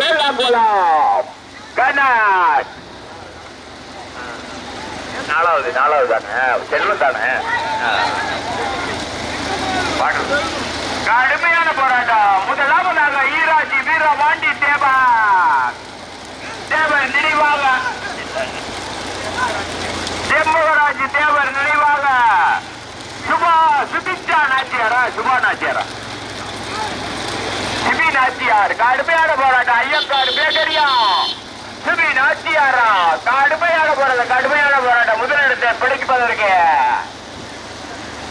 வேளாங்குளம் கண்ணாட் நாலாவது நாலாவது தானே? செல்வம் தானே. கடுமையான போராட்டம். முதலாவதாக ஈராட்சி வீரபாண்டி தேவா தேவர். நினைவாக. செம்பகராஜ் தேவர் நினைவாக. சுபா சுபிச்சா நாச்சியாரா? சுபா நாச்சியாரா? சிபி நாச்சியார் கடுமையான போராட்டம் ஐயக்காடு பேக்கரியா? சிபி நாச்சியாரா கடுமையான போராட்டம் கடுமையான போராட்டம் முதலிடத்தை பிடிப்பதற்கு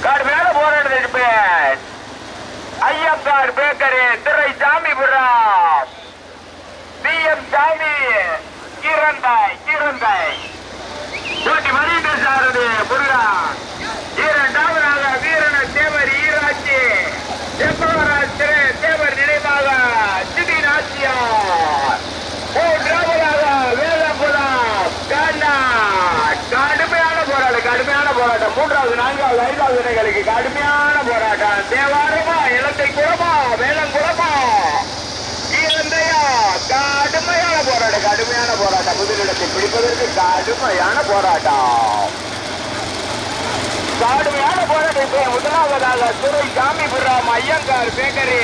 கடுமையான போராட்டத்தை பேர் ஐயக்காடு பேக்கரி திரை சாமிபுரம் பி எம் சாமி கீரந்தாய் கீரந்தாய் போட்டி மணிந்த சாரது முருகன் இரண்டாவதாக வீரன தேவர் ஈராட்சி செம்பவராஜ் திரு தேவர் நினைவாக சிடி நாச்சியார் மூன்றாவதாக வேலங்குளம் கண்ணா கடுமையான போராட்டம் கடுமையான போராட்டம் மூன்றாவது நான்காவது ஐந்தாவது இணைகளுக்கு கடுமையான போராட்டம். தேவாரமா இலத்தை குளமா வேலங்குளமா ஈரந்தையா கடுமையான போராட்டம் கடுமையான போராட்டம். முதலிடத்தை பிடிப்பதற்கு கடுமையான போராட்டம். கடுமையான போராட்டம் முதலாவதாக துறை சாமிபுரம் ஐயங்கார் பேக்கரி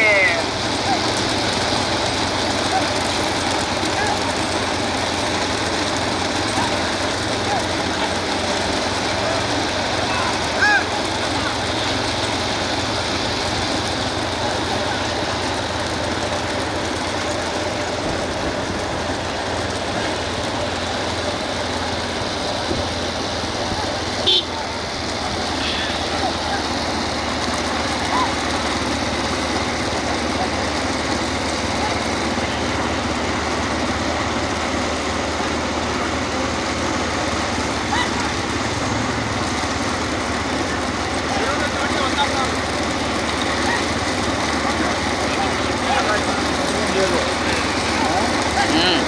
ம்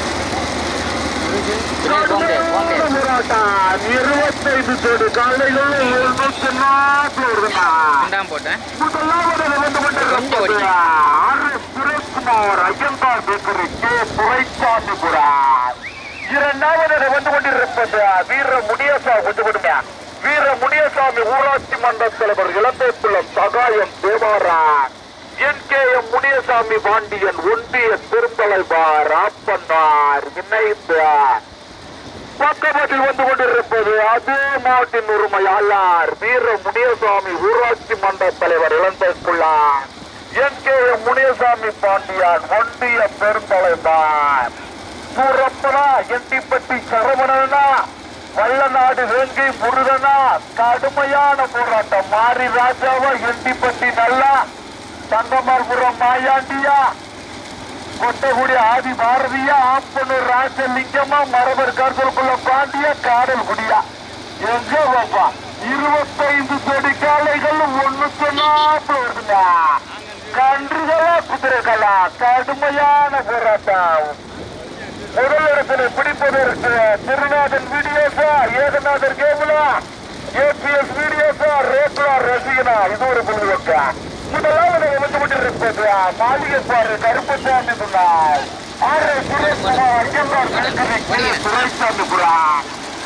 பின்னாடி போங்க போராட்டம் இருபத்தைந்து கோடி காலையில் எழுநூத்தி நாற்பது வருதுண்ணா ரெண்டாம் போட்டேன். R. Sureshkumar Iyengar bakery K. Duraisamypuram இரண்டாவது வந்து கொண்டிருப்பது வீர முனியசா கொஞ்சம் கொடுங்க வீர முனியசாமி ஊராட்சி மன்ற தலைவர் Ilanthaikulam Sagayam தேவாரான் N K M Muniyasamy Pandian ஒன்றிய திருத்தலைவார் ஆப்பன்னார் இணைந்து பக்கத்தில் வந்து கொண்டிருப்பது அதே மாட்டின் அல்லார் வீர முனியசாமி ஊராட்சி மன்ற தலைவர் இளந்தைக்குள்ளார் என் கே முனியசாமி பாண்டியன் ஒன்றிய பெருந்தலைவர். சூரப்பனா எண்டிப்பட்டி சரவணனா வல்லநாடு வேங்கை முருகனா கடுமையான போராட்டம். மாரி ராஜாவா எண்டிப்பட்டி நல்லா தங்கமார்புரம் மாயாண்டியா கொட்டகுடி ஆதி பாரதியா ஆப்பனூர் ராஜலிங்கமா மரபர் கருத்தலுக்குள்ள பாண்டிய காடல் குடியா. எங்க பாப்பா? இருபத்தைந்து கோடி காலைகள் ஒண்ணுக்கு நாற்பது வருதுங்க. கன்றுகளா குதிரைகளா? கடுமையான போராட்டம். முதல் இடத்துல பிடிப்பதற்கு திருநாதன் வீடியோஸா ஏகநாதர் கேமுலா ஏபிஎஸ் வீடியோஸா ரேப்லா ரசிகனா? இது ஒரு பொழுதுபோக்க முதலாவது வந்து மாளிகைப்பாறு கருப்பசாமி சொன்னார் ஆர் எஸ் சுரேஷ்குமார் ஐயங்கார் கணக்கரை துரைசாமி புறா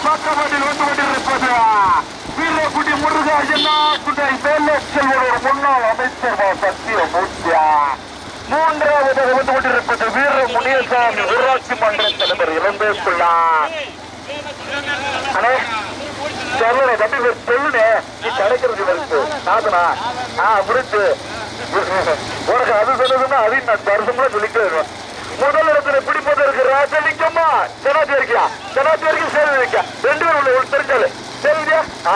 பக்கமட்டில் வந்து கொண்டிருப்பது வீரக்குடி முருகா ஐயனா குடை வேலச்செல்வரோட முன்னாள் அமைச்சர் மூன்றாவது வந்து கொண்டிருப்பது வீர முனியசாமி ஊராட்சி மன்ற தலைவர் இளம்பேசுள்ளா அனைத்து சொல்லணும் தம்பி பேர் சொல்லுனே நீ கிடைக்கிறது வருது நாதனா ஆ முடிச்சு உனக்கு அது சொல்லுதுன்னா அதையும் நான் தரிசனமா சொல்லிட்டே இருக்கேன் முதல் இடத்துல பிடிப்பதற்கு ராஜலிங்கம்மா. ஜனாதிபதிக்கா ஜனாதிபதிக்கு சேவை வைக்க ரெண்டு பேர் உள்ள தெரிஞ்சாலு. தெரிஞ்சா ஆ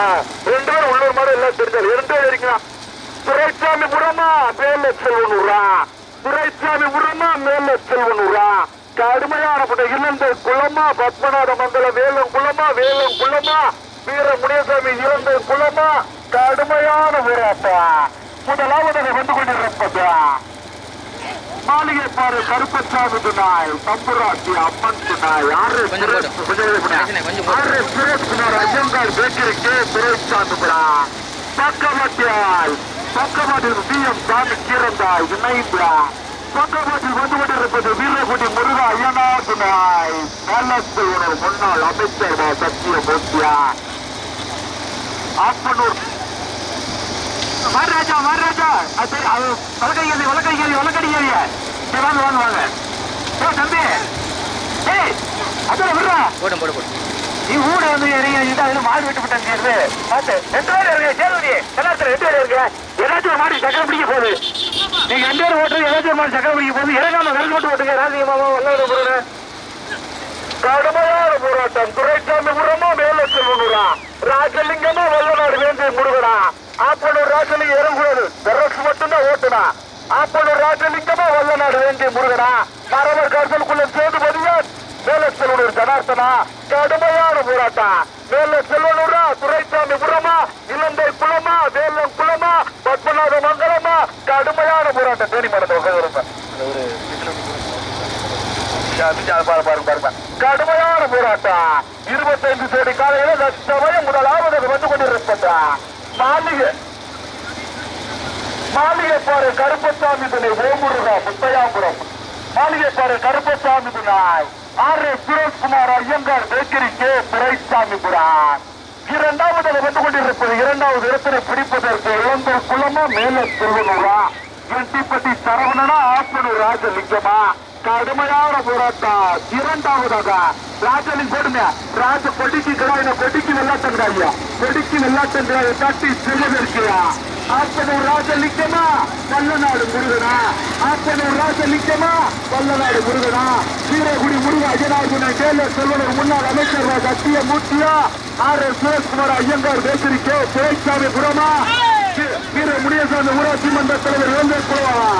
ரெண்டு பேர் உள்ளூர் மாதிரி எல்லாம் தெரிஞ்சாலு. ரெண்டு பேர் இருக்கலாம் துரைசாமி புறமா மேல செல்வனூரா. துரைசாமி புறமா மேல செல்வனூரா. கடுமையான பட்ட இளந்த குளமா பத்மநாத மங்கலம் வேலம் குளமா வேலம் குளமா வீர முனியசாமி இறந்த குலமா? கடுமையான போராட்டம்? முதலாவதாக வந்து கொண்டிருப்பது மாளிகை பாரு கருப்பசாமி துணாய் தம்புராட்டி அம்மன் துணாய் ஆறு. ஆறு சுரேஷ்குமார் ஐயங்கார் பேக்கரிக்கு துரைசாமி புரா பக்கவாட்டியால் பக்கவாட்டில் சி எம். சாமி கீரந்தாய் இணைந்தா பக்கவாட்டில் வந்து கொண்டிருப்பது வீரகுடி முருகா ஐயனா துணாய் மேலத்தூர் முன்னாள் அமைச்சர் மா. ஆப்பனூர் மகாராஜா மகாராஜா அது அது வழக்கை ஏறி வழக்கை ஏறி வழக்கடி ஏறிய. சரி வாங்க வாங்க வாங்க. ஏ தம்பி. ஏய் அதான் விடுறா. போடும் போடு போடு. நீ ஊட வந்து இறங்கி இந்த அதுல மாடு வெட்டு விட்டாங்க பார்த்து ரெண்டு பேர் இருக்கு சேருவதி எல்லாத்துல ரெண்டு பேர் இருக்கு ஏதாச்சும் ஒரு மாடு சக்கரை பிடிக்க போகுது. நீங்க ரெண்டு பேரும் ஓட்டுறது ஏதாச்சும் ஒரு மாடு சக்கரை பிடிக்க போகுது. இறங்காம விரல் மட்டும் ஓட்டுங்க ராஜிக மாமா வல்லாத போறேன் கடுமையான போராட்டம். துரைசாமி புறமா மேல செல்வனுரா ராஜலிங்கமா வல்லநாடு வேண்டி முருகனா. ஆப்பனூர் ராஜலிங்கம் ஏறக்கூடாது பெரக்ஸ் மட்டும்தான் ஓட்டுனா. ஆப்பனூர் ராஜலிங்கமா வல்லநாடு வேண்டி முருகனா. மரவர் கருத்தலுக்குள்ள சேர்ந்து பதியா மேல செல்வனூர் ஜனார்த்தனா. கடுமையான போராட்டம் மேல செல்வனூரா துரைசாமி புறமா இலந்தை குளமா வேலம் குளமா பத்மநாத மங்கலமா. கடுமையான போராட்டம் தேனி மடத்தை உட்காந்து கடுமையான போராட்டம். இருபத்தைந்து கோடி காலையில லட்சமயம் முதலாவது வந்து கொண்டிருப்பதா மாளிகை. மாளிகை பாரு கருப்பசாமி துணை ஓமுருகா முத்தையாபுரம் மாளிகை பாரு Karuppasamy துணாய் R S Sureshkumar Iyengar bakery K. Duraisamypuram இரண்டாவது வந்து கொண்டிருப்பது இரண்டாவது இடத்தினை பிடிப்பதற்கு இளந்தூர் குளமா மேல திருவனூரா என் எட்டிப்பட்டி சரவணனா ஆப்பனூர் ராஜலிங்கமா? கடுமையான போராட்டம். இரண்டாவதாக ராஜலிங் போடுங்க ராஜ கொடிக்கு கிடாயின கொடிக்கு வெள்ளாட்டம் ஐயா கொடிக்கு வெள்ளாட்டம் கிடாய தட்டி செல்வதற்கியா ஆப்பனூர் ராஜலிங்கமா? வல்லநாடு முருகனா? ஆப்பனூர் ராஜலிங்கமா? வல்லநாடு முருகனா? வீரகுடி முருக அஜயநாயகனை கேல செல்வனர் முன்னாள் அமைச்சர் சத்திய மூர்த்தியா? R. S. Sureshkumar Iyengar bakery K. Duraisamy புறமா? வீர முனியசாமி ஊராட்சி மன்ற தலைவர் இளைஞர் குழுவா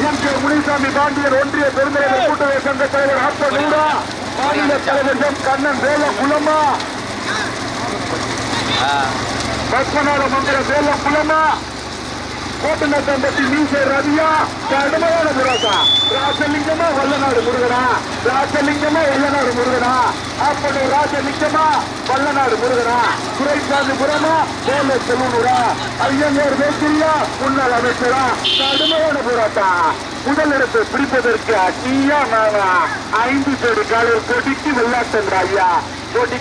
எம் கே முனிசாமி பாண்டியர் ஒன்றிய பெருந்தலைவர் கூட்டுறவு சங்க தலைவர் அப்ப நூடா மாநில தலைவர் எம் கண்ணன் வேல குலமா பத்மநாத மந்திர வேல குலமா கோட்டநத்தம்பட்டி மீசை ரவியா கடுமையான புராட்டா ராசலிங்கமா வல்லநாடு முருகனா ராசலிங்கமா வல்லநாடு முருகனா அப்படி ராசலிங்கமா வல்லநாடு முருகனா துரைசாமி புறமா போல செல்வனூரா ஐயங்கார் வேக்கிரியா முன்னாள் அமைச்சரா கடுமையான போராட்டா முதலிடத்தை பிடிப்பதற்கு நீயா நானா ஐந்து கோடி காலையில் கொடிக்கு வெள்ளாட்டன்ற ஐயா கொடி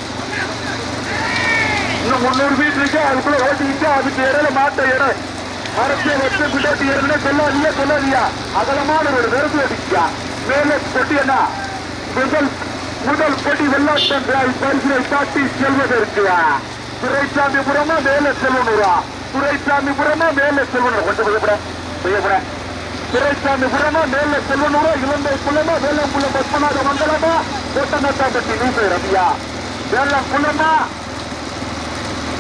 இன்னும் முன்னூறு மீட்டர் இருக்கு அதுக்குள்ள ஓட்டிக்கிட்டு அதுக்கு இடையில மாட்ட இடம் மரத்தை வச்சு பின்னாடி ஏறினா சொல்லாதீங்க சொல்லாதியா அகலமான ஒரு நெருப்பு அடிக்கா மேலே கொட்டியனா முதல் முதல் கொடி வெள்ளாட்டம் பரிசுரை காட்டி செல்வதற்குயா துரைசாமி புறமா மேலே செல்வனூரா? துரைசாமி புறமா மேலே செல்வனூர்? கொஞ்சம் கொஞ்சம் செய்யப்பட துரைசாமி புறமா மேலே செல்வனூரா? இலங்கை குள்ளமா வேலம் குள்ள பத்மநாத மண்டலமா கோட்டநத்தாம்பட்டி நீசை ரவியா? வேலம் குள்ளமா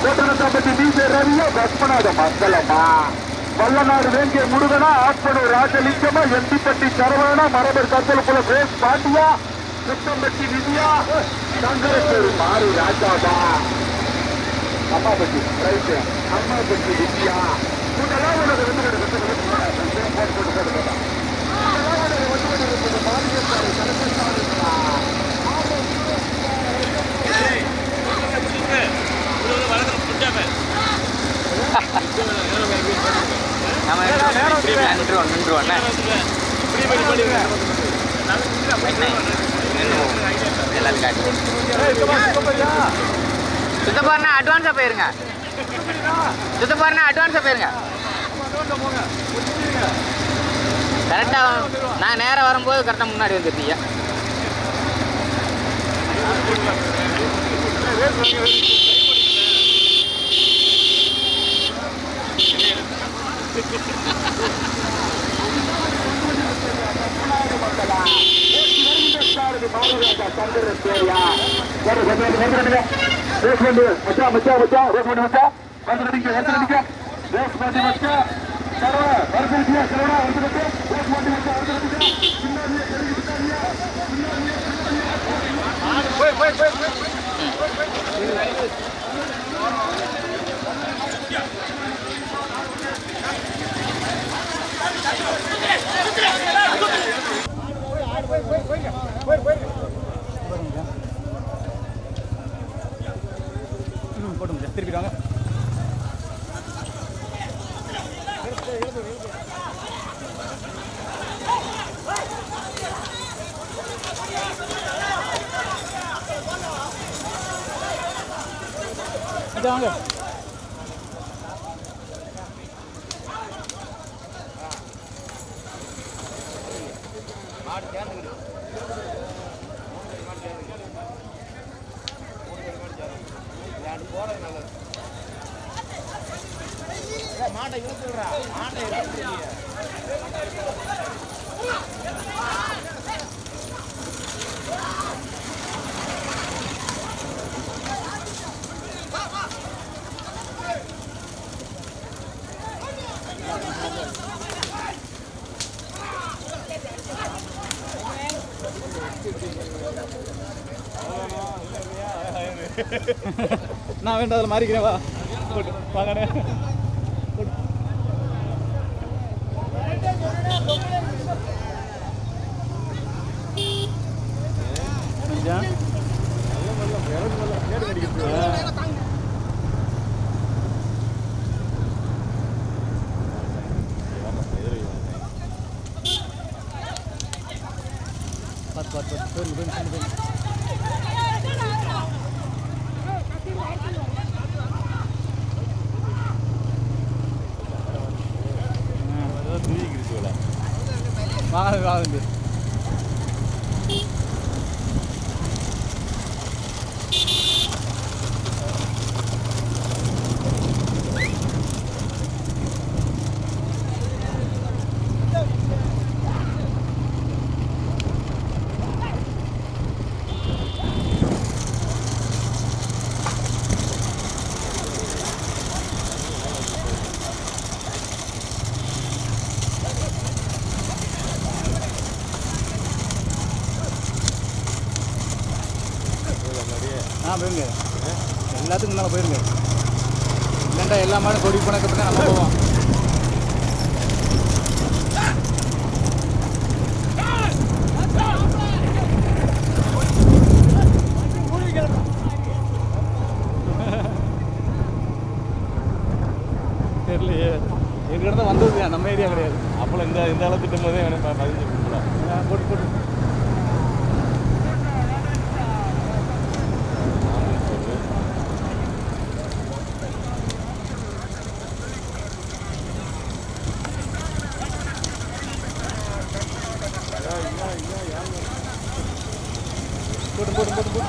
கோட்டனத்தாம்பட்டி டிசே ரவியா? பத்மநாத மங்களமா வல்லநாடு வேங்கிய முருகனா ஆப்பனூர் ராஜலிங்கமா எண்டிப்பட்டி சரவணா மரபர் கத்தலுக்குள்ள பேஸ் பாண்டியா சுத்தம்பட்டி விதியா சங்கரத்தேரு மாறு ராஜாபா விதியா வந்து போட்டு போட்டு போட்டு போட்டா இதெல்லாம் உனக்கு வந்து மாநிலத்தாரை தலைமைத்தாருங்களா நம்ம நின்றுவோம் நின்றுவோம் எல்லாரும் காட்டி சுத்தப்பாருனா அட்வான்ஸாக போயிருங்க. சுத்தப்பாருனா அட்வான்ஸாக போயிருங்க. கரெக்டாக நான் நேராக வரும்போது கரெக்டாக முன்னாடி ரேஸ் பண்ணி மச்சா மச்சா மச்சா ரேஸ் பண்ணி மச்சா வந்து நடிக்க வந்து நடிக்க ரேஸ் பண்ணி மச்சா சரவா வருது இல்லையா சரவா வந்து நடிக்க ரேஸ் பண்ணி மச்சா வந்து நடிக்க பின்னாடியே தெரிஞ்சு பின்னாடியே திருப்பிடுவாங்க வாங்க நான் வேண்டாம் அதில் மாறிக்கிறேன் வா. வாங்கண்ணே போட்டு. ஐயா. ஆ. பார்த்து பார்த்து பார்த்து போயிருங்க போயிருங்க போயிருங்க வாங்க வாங்க ஆ போயிருங்க. எல்லாத்துக்கும் முன்னால் போயிருங்க. இல்லைண்டா எல்லா மாடும் கொடி போனதுக்கு நம்ம போவோம். தெரியலையே. எங்கிட்ட வந்தது நம்ம ஏரியா கிடையாது. அப்போ இந்த இந்த அளவு திட்டும் போதே எனக்கு பதினஞ்சு கொடுக்கலாம் ஆ, போட்டு போட்டு போட்டு போட்டு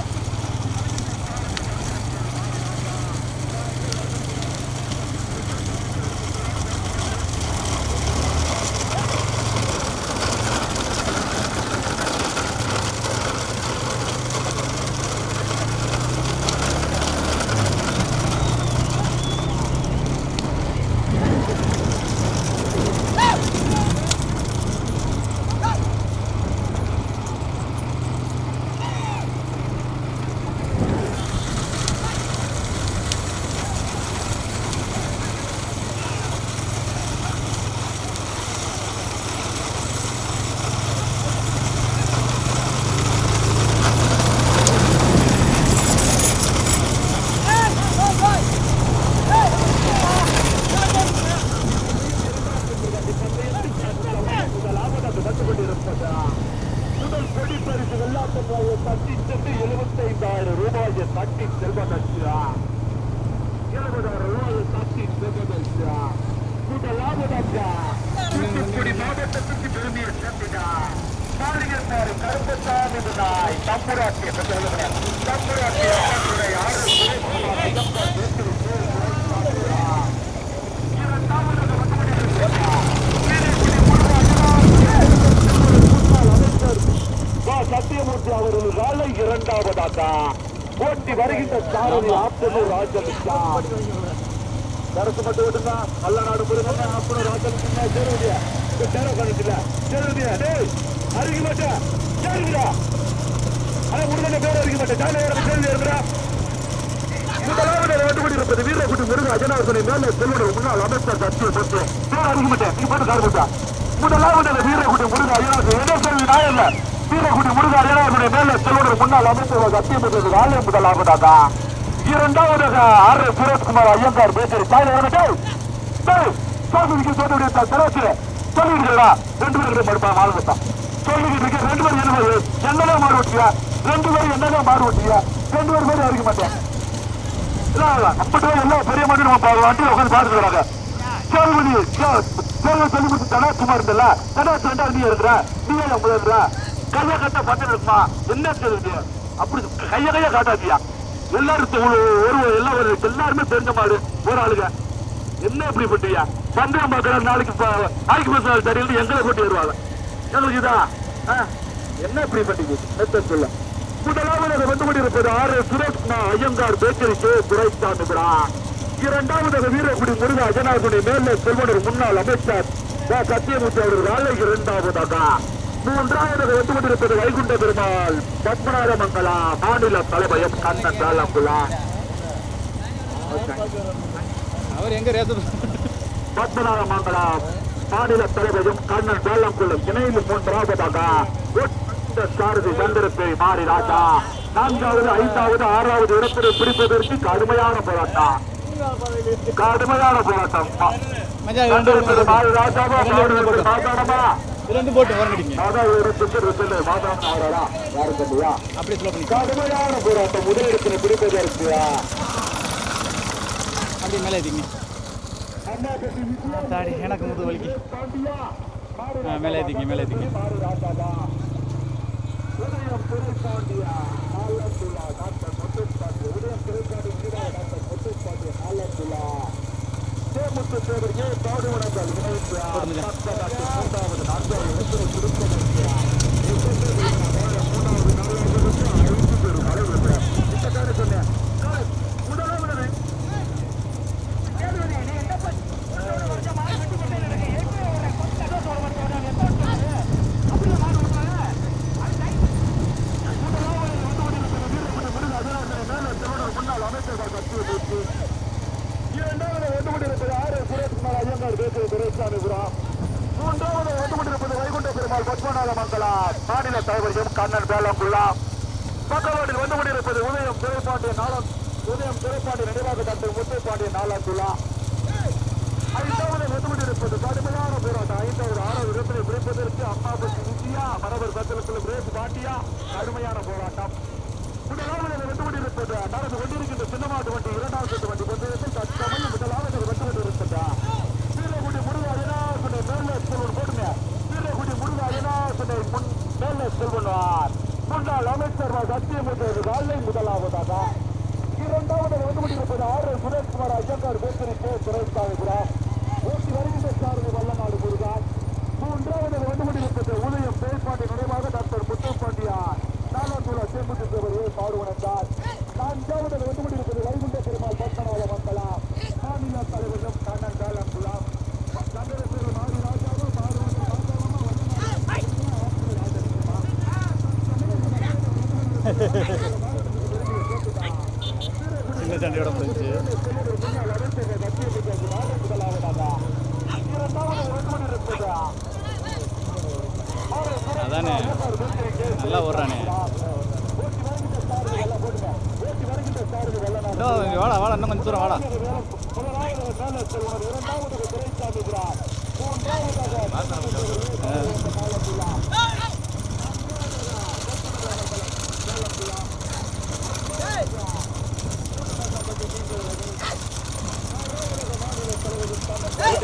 போட்டு போட்டு முதல் கொடி பரிசு வெள்ளாட்டப்பாயை தட்டி சென்று எழுபத்தைந்தாயிரம் ரூபாயை தட்டி செல்வதற்கா இருபதாயிரம் ரூபாயை தட்டி செல்வதற்கா முதலாவதற்கா தூத்துக்குடி மாவட்டத்துக்கு பெருமையை சேர்த்துடா மாளிகைப்பாறு கருப்பசாமி நாய் தம்புராட்டிய தம்புராட்டிய ஆறு வா சத்தியமூர்த்தி அவர்கள் வேலை இரண்டாவதாக போட்டி வருகின்ற சாரதி ஆப்தனூர் ராஜலிங்கா கருத்து மட்டும் விட்டுங்க நல்ல நாடு முருகன் ஆப்தனூர் ராஜலிங்கா சேருவதியா? சேர கணக்குல. சேருவதியா? டேய் அறிக்க மாட்டேன் சேருங்கடா ஆனா பேர் மாட்டேன் இருக்கிறா? முதலாவது இருப்பது வீரகுடி முருகன் அஜனார்சனை மேலே செல்வனர் முன்னாள் அமைச்சர் சத்திய பத்து பேர் மாட்டேன் நீ போட்டு கார் போட்டா. முதலாவது வீரகுடி முருகன் என்ன சொல்லி நான் வீரகுடி அவருடைய மேல செல்வதற்கு முன்னால் அமைச்சர் சத்தியமூர்த்தி ஆலயம் முதல் முதலாவதாக. இரண்டாவதாக ஆர் எஸ் சுரேஷ்குமார் ஐயங்கார் பேசுகிற தாய் வரட்டேன் சோதனைக்கு சோதனை சராசரி சொல்லிடுங்களா ரெண்டு பேரும் மறுப்பா மாறுபட்டா சொல்லிக்கிட்டு இருக்க ரெண்டு பேரும் என்ன என்னதான் மாறு ஓட்டியா ரெண்டு பேரும் என்னதான் மாறு ஓட்டியா ரெண்டு பேரும் பேரும் அறிக்க மாட்டேன். இல்ல எல்லாம் பெரிய மாதிரி நம்ம வண்டியில் உட்காந்து பார்த்துக்கிறாங்க. சேல்மணி சேவை சொல்லி கொடுத்து தடா சும்மா இருந்தல தடா ரெண்டா நீ இருக்கிற? நீ ஐம்பது கதை கட்ட பத்து இருக்குமா? என்ன தெரியுது? அப்படி கைய கைய காட்டாதியா எல்லாரும் ஒரு எல்லாம் ஒரு எல்லாருமே தெரிஞ்ச மாடு ஒரு ஆளுங்க. என்ன இப்படி பண்றியா சந்தேகம் பார்க்கற நாளைக்கு ப- நாளைக்கு பஸ் தெரியல எங்களை கூட்டி வருவாங்க. எங்களுக்கு இதா? ஆ? என்ன இப்படி பண்றீங்க? மெத்த சொல்ல. முதலாவது வந்து கொண்டிருப்பது R S Sureshkumar Iyengar bakery இரண்டாவது துரைசாமிபுரா. இரண்டாவதாக வீரக்குடி முருகா அஜனாகுடி மேல செல்வனர் முன்னாள் அமைச்சர் வ. சத்தியமூர்த்தி அவர்கள் வேலைக்கு இரண்டாவதாக. மூன்றாவதாக வந்து கொண்டிருப்பது வைகுண்ட பெருமாள். பத்மநாத மங்களா மாநில தலைமையம் கண்ணன் வேலங்குலா அவர் எங்கே பத்மநாத மங்களா மாநில தலைமையும் கண்ணன் வேலங்குளம் இணைந்து மூன்றாவதாக சாரதி சந்திரத்தை மாறி ராஜா. நான்காவது ஐந்தாவது ஆறாவது இடத்தினை பிடிப்பதற்கு கடுமையான போராட்டம். கடுமையான போராட்டம். மாறி ராஜாவா மாடுவதற்கு மாதானமா ரெண்டு போட்டு இல்லையா அப்படியே ஸ்லோ பண்ணி கடுமையான போராட்டம். முதல் இடத்தினை பிடிப்பதற்கு அப்படியே மேலே ஏற்றிங்க தாடி எனக்கு முது வலிக்கு. மேலே ஏற்றிங்க மேலே ஏற்றிங்க இரண்டாவது வந்து கொண்டிருப்பது ஆர் எஸ் சுரேஷ்குமார் ஐயங்கார் பேசுகிற துரைசாமிபுரம் மூன்றாவது வந்து கொண்டிருப்பது வைகுண்ட பெருமாள் பத்மநாத மங்களா மாநில தலைவர் கண்ணன் வேலங்குள்ளா இருப்பது உதயம் துறைப்பாண்டிய நாளம் உதயம் துறைப்பாண்டிய நினைவாக டாக்டர் முத்துப்பாண்டிய நாளாந்துள்ளா ஐந்தாவது வந்து கடுமையான போராட்டம். ஐந்தாவது ஆறாவது இடத்திலே பிடிப்பதற்கு அம்மாபதி இந்தியா மரபர் பத்திரத்தில் பிரேசு பாட்டியா கடுமையான போராட்டம். முதலாவது வந்து கொண்டிருப்பது நடந்து கொண்டிருக்கின்ற சின்னமாட்டு வண்டி இரண்டாவது சுற்று வண்டி பந்தயத்தில் தற்சமயம் முதலாவது வந்து கொண்டிருப்பதா வீரகுடி முருகா அயனாசனை மேலே செல்வன் போடுங்க. வீரகுடி முருகா அயனாசனை முன் மேலே செல்வனார் முன்னாள் அமைச்சர் சத்தியமூர்த்தி வேலை முதலாவதாக. இரண்டாவது வந்து கொண்டிருப்பது ஆறு சுரேஷ்குமார் ஐயங்கார் பேக்கரி கே. துரைசாமிபுரம் ஓட்டி வருகின்ற சாரதி வல்லநாடு முருகன். மூன்றாவது வந்து கொண்டிருப்பது உதயம் பேய்பாண்டி நினைவாக டாக்டர் முத்துப்பாண்டியார். நாலாந்தூர சேமுத்து தேவரையே பாடுவனத்தார்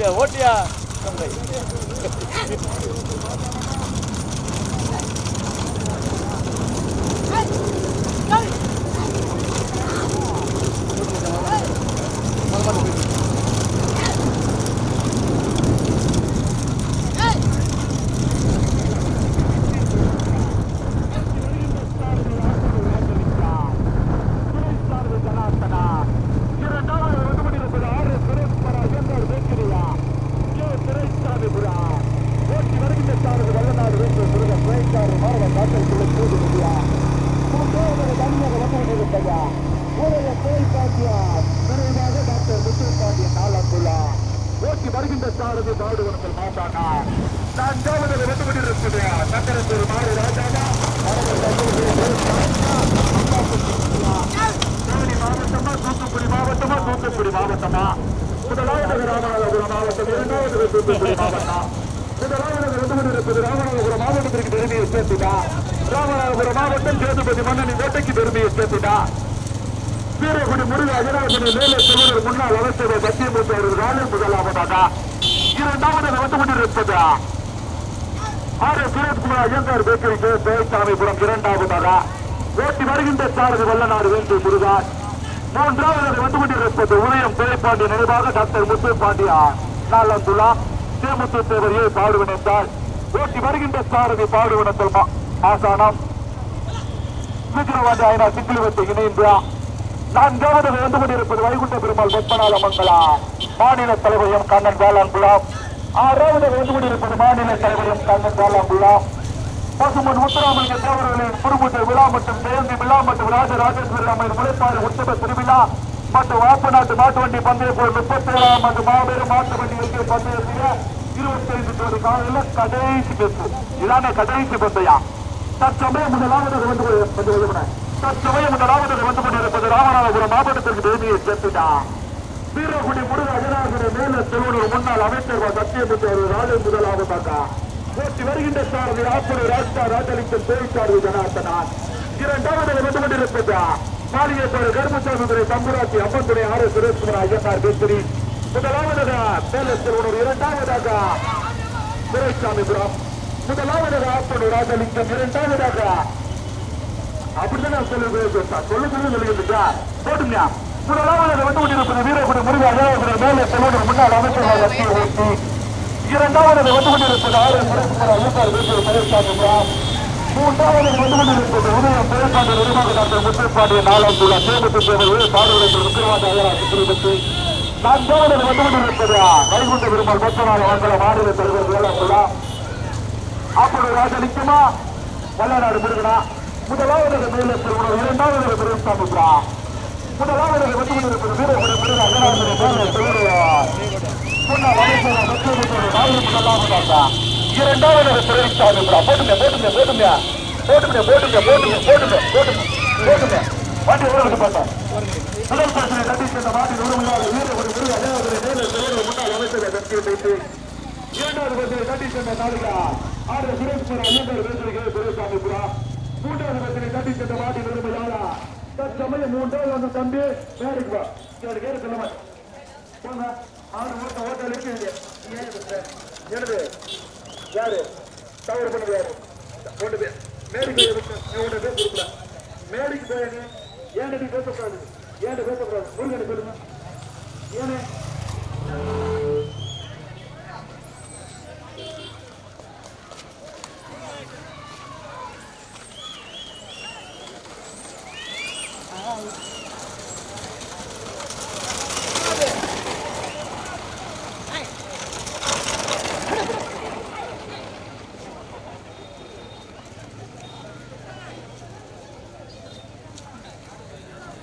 ஓட்டியா ஓட்டியா Hey! வருகின்ற சாரதி பாடுவனங்கள் மாட்டானா? நான்காவது ரெண்டு மணி இருக்குது சங்கரத்தூர் மாடு ராஜாவா மாவட்டமா தூத்துக்குடி மாவட்டமா தூத்துக்குடி மாவட்டமா? முதலாவது ராமநாதபுரம் மாவட்டம் இரண்டாவது தூத்துக்குடி மாவட்டம். முதலாவது ரெண்டு மணி ராமநாதபுரம் மாவட்டத்திற்கு பெருமையை சேர்த்துட்டா ராமநாதபுரம் மாவட்டம் சேதுபதி மன்னனின் கோட்டைக்கு பெருமையை சேர்த்துட்டா வீரகுடி முருக அஜனாபதி மேலே செல்வதற்கு முன்னாள் அமைச்சர் சத்தியமூர்த்தி அவர்கள் ராணி முதலாவதாக. இரண்டாவது நடந்து கொண்டிருப்பது? ஆறு எஸ் சுரேஷ்குமார் ஐயங்கார் பேக்கரிக்கு பேசாமிபுரம் இரண்டாவதாக. ஓட்டி வருகின்ற சாரதி வல்லநாடு வேண்டு முருகான் மூன்றாவது வந்து கொண்டிருப்பது உதயம் துறைப்பாண்டி நிறைவாக டாக்டர் முத்து பாண்டியா. நாளந்துலா தேமுத்து தேவரியை பாடுவன் என்றால் ஓட்டி வருகின்ற சாரதி பாடுவனத்தில் ஆசானம். விக்ரவாண்டி ஐநா சிக்கிலிவத்தை இணைந்தார் நான்காவது வந்து கொண்டிருப்பது வைகுண்ட பெருமாள் வெப்பநாள மங்களா. மாநில தலைவரையும் கண்ணன் வேளாண் குலாம் ஆறாவது வந்து கொண்டிருப்பது மாநில தலைவரையும் கண்ணன் வேளாண் குலாம் பசுமன் முத்துராமலிங்க தேவர்களின் குறுமுட்டை விழா மற்றும் ஜெயந்தி விழா மற்றும் ராஜராஜேஸ்வரி அம்மையின் முளைப்பாறு உற்சவ திருவிழா மற்றும் வாப்பு நாட்டு மாட்டு வண்டி பந்தய போல் முப்பத்தி ஏழாம் ஆண்டு மாபெரும் மாட்டு வண்டி வைக்கிற பந்தயத்தில் இருபத்தி ஐந்து கோடி காலையில் கடைசி பெற்று இதானே கடைசி பந்தயம் தற்சமயம் முதலாவது வந்து தற்சமயம் முதலாவது வந்து ராமநாதபுரம் மாவட்டத்திற்கு தேதியை சேர்த்துட்டான். வீரகுடி முருக அஜனாசுர மேல செல்வனூர் முன்னாள் அமைச்சர் சத்தியமுத்து அவர்கள் நாளை முதலாவதாக போட்டி வருகின்ற சாரதி ஆப்பூர் ராஜா ராஜலிங்கம் பேச்சாரதி ஜனார்த்தனான். இரண்டாவது வந்து கொண்டிருப்பது? மாளிகைப்பாடு கருமசாமி துறை தம்புராட்சி அம்மன் துறை ஆர். எஸ். சுரேஷ்குமார் ஐயனார் பேசுகிறி முதலாவதாக மேல செல்வனூர் இரண்டாவதாக துரைசாமிபுரம். முதலாவதாக ஆப்பூர் ராஜலிங்கம் இரண்டாவதாக அப்படிதான் நான் சொல்லுவேன் சொல்லுறது சொல்லுங்க போட்டுங்க முதலாவது வந்து கொண்டிருப்பது வீரகுடி முருகா அழகாசுர மேலே செல்வதற்கு முன்னாள் அமைச்சர் இரண்டாவது வந்து கொண்டிருப்பது ஆறு சுரேஷ்குமார் ஐயப்பார் வீட்டு பழனிசாமி மூன்றாவது வந்து கொண்டிருப்பது உதயம் பிறப்பாண்டு நிர்வாக டாக்டர் முத்துப்பாண்டிய நாளாந்துள்ள சேமத்து சேவை பாடுவதற்கு விக்கிரவாண்ட அழகா சுற்றுப்பட்டு நான்காவது வந்து கொண்டிருப்பது வைகுண்ட பெருமாள் பத்தநாள் மண்டல மாநில தலைவர் வேளாண்குள்ளா அப்படி ராஜா நிக்குமா? வல்லநாடு முருகனா? முதலாவது மேல இரண்டாவது பெருசாமிபுரா முதலாவது வந்து கொண்டிருப்பது வீரகுடி முருக அகராஜனை இரண்டாவது பெருசாமிபுரா போட்டுங்க போட்டுங்க போட்டுங்க. போட்டுங்க போட்டுங்க போட்டுங்க போட்டுங்க போட்டுங்க போட்டுங்க. வண்டி ஊருக்கு பார்த்தேன் முதல் பிரச்சனை கட்டி சென்ற மாட்டின் உரிமையாளர் வீரகுடி முருக அகராஜனை மேல செல்வனம் முன்னாள் அமைச்சர் சத்தியமூர்த்தி இரண்டாவது பஸ்ஸில் கட்டி சென்ற நாடுகளா ஆறு சுரேஷ்குமார் ஐயங்கார் பேசுகிறேன் மூன்றாவது பஸ்ஸில் கட்டி சென்ற மாட்டின் உரிமையாளா தற்சமயம் மூன்றாவது வந்து தம்பி வேலைக்கு வா. கேடு சொல்ல மாட்டேன். போங்க. ஆறு ஓட்ட ஓட்ட இருக்கு. என்னது? யாரு? தவறு பண்ணது யாரு? ஒன்று பேர். மேடிக்கு ஒன்று பேர் கொடுக்கல. மேடிக்கு போய் ஏன் பேசக்கூடாது? ஏன் பேசக்கூடாது? முருகனை சொல்லுங்க. ஏன்னு